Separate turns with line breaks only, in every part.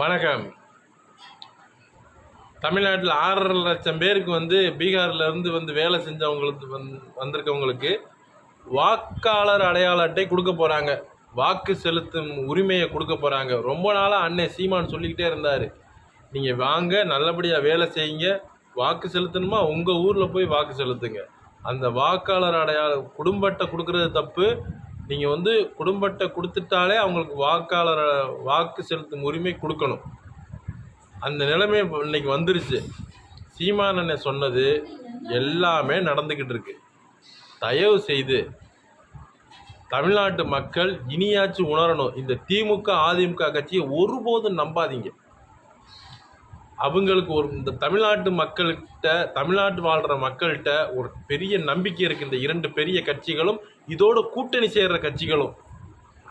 வணக்கம். தமிழ்நாட்டில் ஆறரை லட்சம் பேருக்கு வந்து பீகார்லேருந்து வந்து வேலை செஞ்சவங்களுக்கு வந்து வந்திருக்கவங்களுக்கு வாக்காளர் அடையாள அட்டை கொடுக்க போகிறாங்க வாக்கு செலுத்தும் உரிமையை கொடுக்க போகிறாங்க ரொம்ப நாளாக அண்ணன் சீமான் சொல்லிக்கிட்டே இருந்தார். நீங்கள் வாங்க நல்லபடியாக வேலை செய்யுங்க. வாக்கு செலுத்தணுமா? உங்கள் ஊரில் போய் வாக்கு செலுத்துங்க. அந்த வாக்காளர் அடையாள குடும்பத்தை கொடுக்கறது தப்பு. நீங்கள் வந்து குடும்பத்தை கொடுத்துட்டாலே அவங்களுக்கு வாக்காளர் வாக்கு செலுத்தும் உரிமை கொடுக்கணும். அந்த நிலைமை இப்ப இன்னைக்கு வந்துருச்சு. சீமானனை சொன்னது எல்லாமே நடந்துக்கிட்டு இருக்கு. தயவு செய்து தமிழ்நாட்டு மக்கள் இனியாச்சும் உணரணும். இந்த திமுக அதிமுக கட்சியை ஒருபோதும் நம்பாதீங்க. அவங்களுக்கு ஒரு இந்த தமிழ்நாட்டு மக்கள்கிட்ட தமிழ்நாட்டு வாழ்கிற மக்கள்கிட்ட ஒரு பெரிய நம்பிக்கை இருக்குது இந்த இரண்டு பெரிய கட்சிகளும் இதோட கூட்டணி சேர்கிற கட்சிகளும்.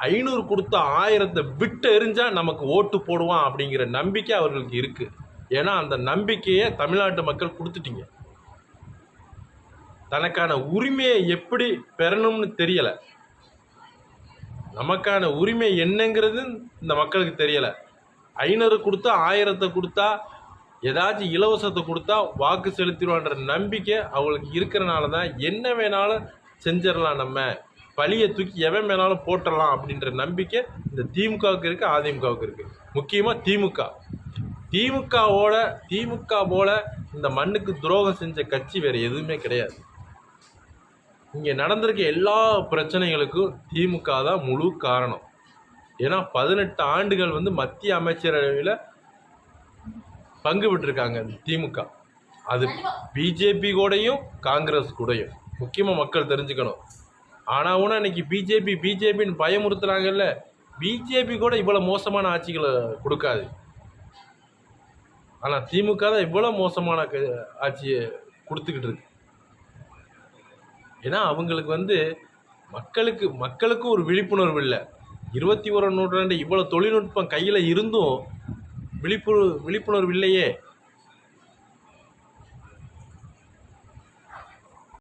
ஐநூறு கொடுத்த ஆயிரத்தை விட்டு எரிஞ்சால் நமக்கு ஓட்டு போடுவான் அப்படிங்கிற நம்பிக்கை அவர்களுக்கு இருக்குது ஏன்னா அந்த நம்பிக்கையை தமிழ்நாட்டு மக்கள் கொடுத்துட்டீங்க. தனக்கான உரிமையை எப்படி பெறணும்னு தெரியலை. நமக்கான உரிமை என்னங்கிறது இந்த மக்களுக்கு தெரியலை. ஐநூறு கொடுத்தா ஆயிரத்தை கொடுத்தா ஏதாச்சும் இலவசத்தை கொடுத்தா வாக்கு செலுத்திடுவான்ற நம்பிக்கை அவங்களுக்கு இருக்கிறனால தான் என்ன வேணாலும் செஞ்சிடலாம் நம்ம. பழியை தூக்கி எவன் வேணாலும் போட்டுடலாம் அப்படின்ற நம்பிக்கை இந்த திமுகவுக்கு இருக்குது அதிமுகவுக்கு இருக்குது முக்கியமாக திமுக. திமுகவோட திமுக போல இந்த மண்ணுக்கு துரோகம் செஞ்ச கட்சி வேறு எதுவுமே கிடையாது. இங்கே நடந்திருக்க எல்லா பிரச்சனைகளுக்கும் திமுக தான் முழு காரணம். ஏன்னா பதினெட்டு ஆண்டுகள் வந்து மத்திய அமைச்சரவையில் பங்கு விட்டுருக்காங்க திமுக. அது பிஜேபி கூடயும் காங்கிரஸ் கூடயும். முக்கியமாக மக்கள் தெரிஞ்சுக்கணும். ஆனால் கூட இன்றைக்கி பிஜேபி பிஜேபின்னு பயமுறுத்துகிறாங்கல்ல பிஜேபி கூட இவ்வளோ மோசமான ஆட்சிகளை கொடுக்காது. ஆனால் திமுக தான் இவ்வளோ மோசமான ஆட்சியை கொடுத்துக்கிட்டு இருக்கு. ஏன்னா அவங்களுக்கு வந்து மக்களுக்கு மக்களுக்கும் ஒரு விழிப்புணர்வு இல்லை. இருபத்தி ஒரு நூற்றாண்டு இவ்வளோ தொழில்நுட்பம் கையில் இருந்தும் விழிப்புணர்வு விழிப்புணர்வு இல்லையே.